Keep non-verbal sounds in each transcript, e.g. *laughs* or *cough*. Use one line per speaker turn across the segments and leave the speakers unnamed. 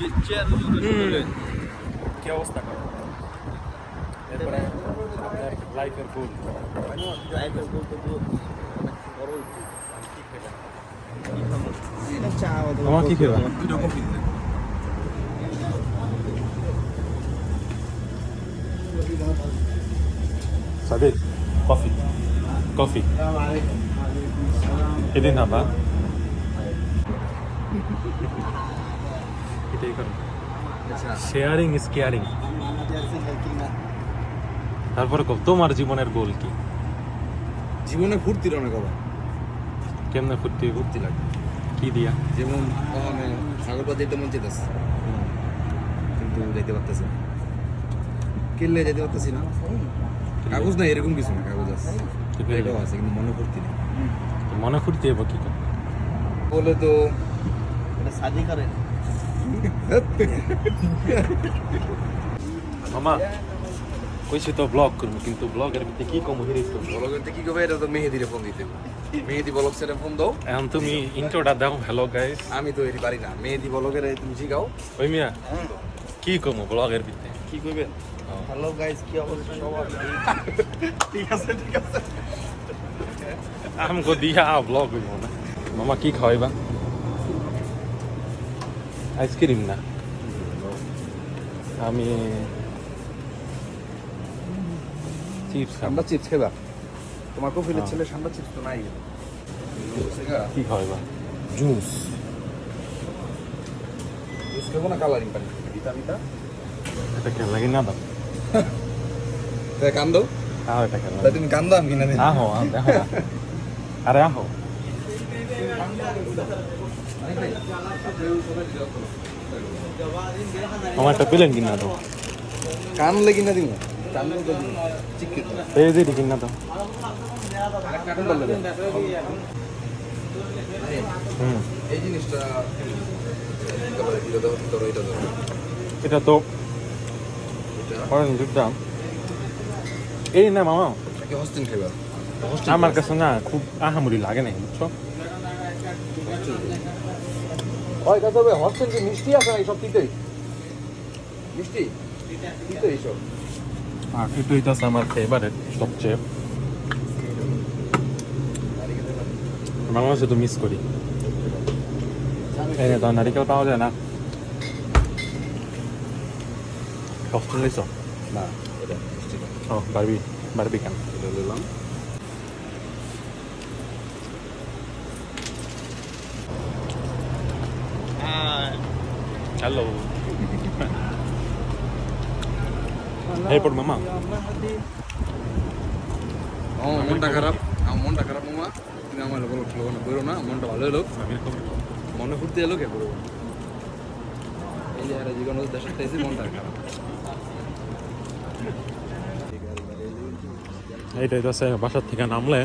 Chair
কি অবস্থা করে এরপরে আপনার লাইফের গোল
লাইফের বলতে তো অনেক বড় একটু কি খেলেন চা
তোমার কি খেবা
দুটো কফি
সাদিক কফি কফি এদিন না বা এটাই করো শেয়ারিং ইজ কেয়ারিং তারপরে কব তোমার জীবনের গোল কি?
জীবনে ফুর্তির অনেক অভাব।
কেমনে ফুর্তি
ফুর্তি লাগে।
কি দিয়া?
যেমন ওখানে সাগরপাত যেতে মন চেতেছে কিন্তু যেতে পারতেছে না। কিনলে যেতে পারতেছি না। কাগজ না এরকম কিছু না কাগজ আছে।
কিন্তু
এটাও আছে কিন্তু মনে ফুর্তি নেই।
মনে ফুর্তি হব কি
বলে তো
এটা সাজি করে
মামা কইছি তো ব্লগ করব কিন্তু ব্লগের ভিতরে কি কম হিরিস তো
বলো কিন্তু কি করবে এটা তো মেহেদিরে ফোন দিতে। মেহেদি বলক সেটা ফোন দাও।
এখন তুমি ইন্ট্রোটা দাও হ্যালো গাইস
আমি তো এটি পারি না। মেহেদি বলকের তুমি শিখাও
ওই মিয়া কি কমো ব্লগের ভিতরে
কি করবেন হ্যালো গাইস কি অবস্থা সবার ঠিক আছে ঠিক আছে।
আমগো দিয়া ব্লগ হইব না। মামা কি খাওয়াইবা আইসক্রিম না? আমি চিপস
ঠান্ডা চিপস খেবা? তোমার কফিলের
হ্যাঁ।
ছেলে ঠান্ডা চিপস তো নাই।
কি খাওয়াইবা জুস।
জুস খাব না কালারিং পানি? বিতা
এটা কেন লাগে না দাও
তাই কান্দো
আহ এটা কেন
তাই তুমি কান্দো আমি কিনা
আহো আহ, দেখো আরে আহো। *laughs* আমার একটা পেলেন কিনা
কানলে কিনা কানলে তো দিন
এই যে কিনা
এটা
তো
এটা
জুসটা এই না মামা।
কি হস্টেল খাইবা।
আমার কাছে না খুব আহামরি লাগে না বুঝছ?
ওই কথা হবে হস্টেল কি মিষ্টি আছে না এইসব তিতই? মিষ্টি? তিতই এইসব।
কিন্তু এটা হচ্ছে আমার ফেভারিট সবচেয়ে। বাংলাদেশে তো মিস করি। এই তো নারিকেল পাওয়া যায় না। অস্ট্রেলিয়াস
না এটা
ও বারবি বারবি কেন?
এটা নিলাম
হ্যালো এরপর মামা
ও মনটা খারাপ আমার মনটা খারাপ মামা তুমি আমার লোক লোক না বেরো না মনটা ভালো এলো মনে ফুর্তি এলো কে করব এই যে হারা জীবন দেশের এসে মনটা খারাপ
এইটাই তো বাসার থেকে নামলে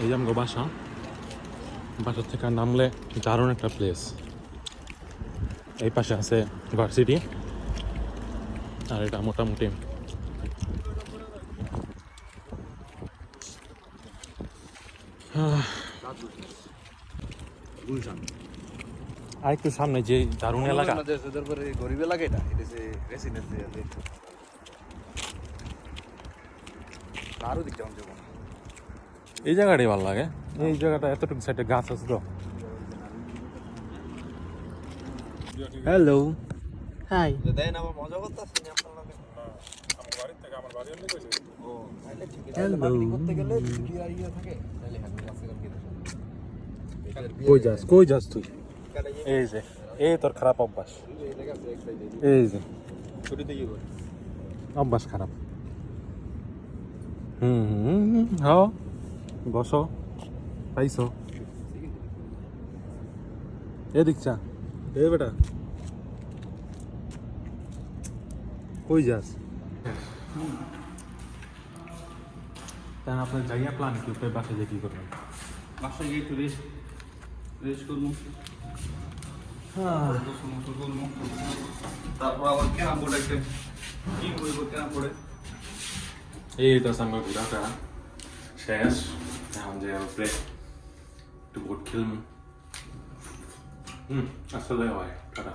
এই যে আমগো বাসা বাসার থেকে নামলে দারুণ একটা প্লেস এই পাশে আছে ভার্সিটি আর এটা মোটামুটি। আর একটু সামনে যে দারুণ এলাকা।
গরিব এলাকা এটা এটা যে রেসিডেন্সি আরও দিকটা
এই জায়গাটাই ভালো লাগে। এই জায়গাটা এতটুকু সাইডে গাছ আছে তো। হ্যালো হাই
দেন আমার মজা করতেছেন আপনার লগে। ও তাহলে ঠিক আছে।
Hello.
করতে গেলে যদি আর ইয়ে থাকে তাহলে হ্যাঁ আছে
কই যাস কই যাস তুই? এই যে এই তোর খারাপ অভ্যাস। এই যে। অভ্যাস খারাপ। হুম হুম হুম, হও বসো পাইছো। এদিক চা। এ বেটা। কই যাস? তা আপনার জায়গা প্ল্যান কি? উপরে বাসে যে কি করবেন?
বাসায় গিয়ে একটু রেস্ট রেস্ট করব। করব। তারপর আবার ক্যারাম বোর্ড একটা কি করব ক্যারাম বোর্ডে।
এই তো সঙ্গে ঘোরাটা শেষ। এখন যে উপরে একটু বোট খেলব। হুম আসলে হয় টাটা